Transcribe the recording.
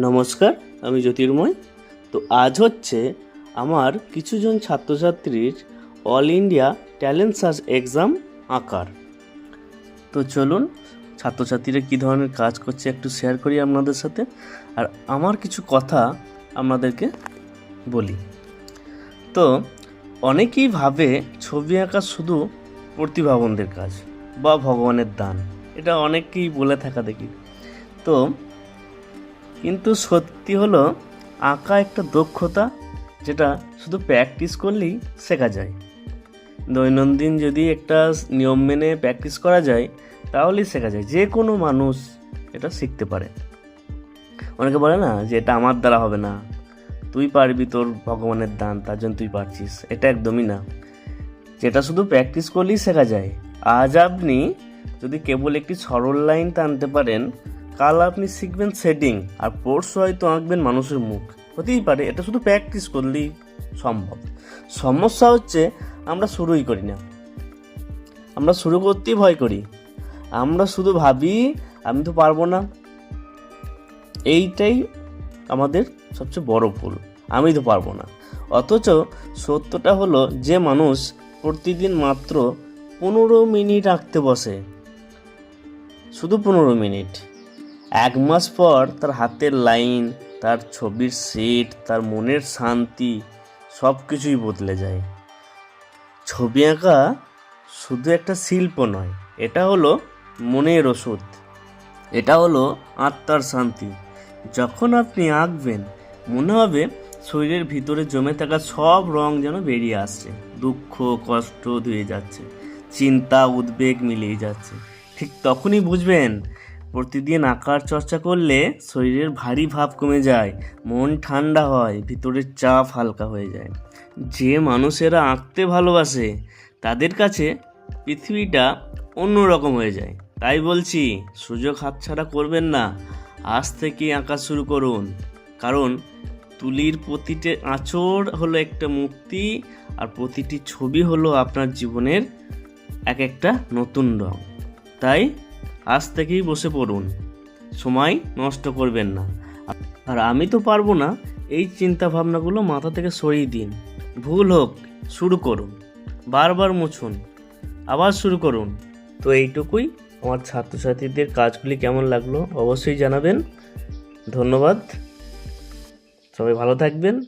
নমস্কার, আমি জ্যোতির্ময়। তো আজ হচ্ছে আমার কিছুজন ছাত্রছাত্রীর all India talent search exam আঁকার। তো চলুন, ছাত্রছাত্রীরা কী ধরনের কাজ করছে একটু শেয়ার করি আপনাদের সাথে। আর আমার কিছু কথা আপনাদেরকে বলি। তো অনেকেই ভাবে ছবি আঁকা শুধু প্রতিভাবনদের কাজ বা ভগবানের দান। এটা অনেকেই বলে থাকা দেখি। তো কিন্তু সত্যি হলো, আঁকা একটা দক্ষতা যেটা শুধু প্র্যাকটিস করলেই শেখা যায়। দৈনন্দিন যদি একটা নিয়ম মেনে প্র্যাকটিস করা যায়, তাহলেই শেখা যায়। যে কোনো মানুষ এটা শিখতে পারে। অনেকে বলে না যে এটা আমার দ্বারা হবে না। তুই পারবি তোর ভগবানের দান, তার জন্য তুই পারছিস। এটা একদমই না। যেটা শুধু প্র্যাকটিস করলেই শেখা যায়। আজ আপনি যদি কেবল একটি সরল লাইন টানতে পারেন কাল আপনি শিখবেন সেটিং আর পরশু হয়তো আঁকবেন মানুষের মুখ। হতেই পারে, এটা শুধু প্র্যাকটিস করলেই সম্ভব। সমস্যা হচ্ছে, আমরা শুরুই করি না। আমরা শুরু করতেই ভয় করি। আমরা শুধু ভাবি, আমি তো পারব না। এইটাই আমাদের সবচেয়ে বড় ভুল। আমি তো পারব না। অথচ সত্যটা হলো, যে মানুষ প্রতিদিন মাত্র পনেরো মিনিট আঁকতে বসে, শুধু পনেরো মিনিট। এক মাস পর তার হাতের লাইন, তার ছবির সেট তার মনের শান্তি, সব কিছুই বদলে যায়। ছবি আঁকা শুধু একটা শিল্প নয়, এটা হলো মনের ওষুধ। এটা হলো আত্মার শান্তি। যখন আপনি আঁকবেন, মনে হবে শরীরের ভিতরে জমে থাকা সব রং যেন বেরিয়ে আসছে। দুঃখ, কষ্ট ধুয়ে যাচ্ছে, চিন্তা, উদ্বেগ মিলিয়ে যাচ্ছে। ঠিক তখনই বুঝবেন প্রতিদিন আঁকার চর্চা করলে শরীরের ভারী ভাব কমে যায়, মন ঠান্ডা হয়, ভিতরের চাপ হালকা হয়ে যায়। যে মানুষেরা আঁকতে ভালোবাসে, তাদের কাছে পৃথিবীটা অন্যরকম হয়ে যায়। তাই বলছি, সুযোগ হাতছাড়া করবেন না। আজ থেকে আঁকা শুরু করুন। কারণ তুলির প্রতিটি আঁচড় হলো একটা মুক্তি, আর প্রতিটি ছবি হলো আপনার জীবনের এক একটা নতুন রং। তাই আজ থেকেই বসে পড়ুন। সময় নষ্ট করবেন না। আর আমি তো পারব না এই চিন্তা ভাবনাগুলো মাথা থেকে সরিয়ে দিন। ভুল হোক, শুরু করুন। বারবার মুছুন। আবার শুরু করুন। তো এইটুকুই আমার ছাত্রছাত্রীদের কাজগুলি কেমন লাগল অবশ্যই জানাবেন। ধন্যবাদ। সবাই ভালো থাকবেন।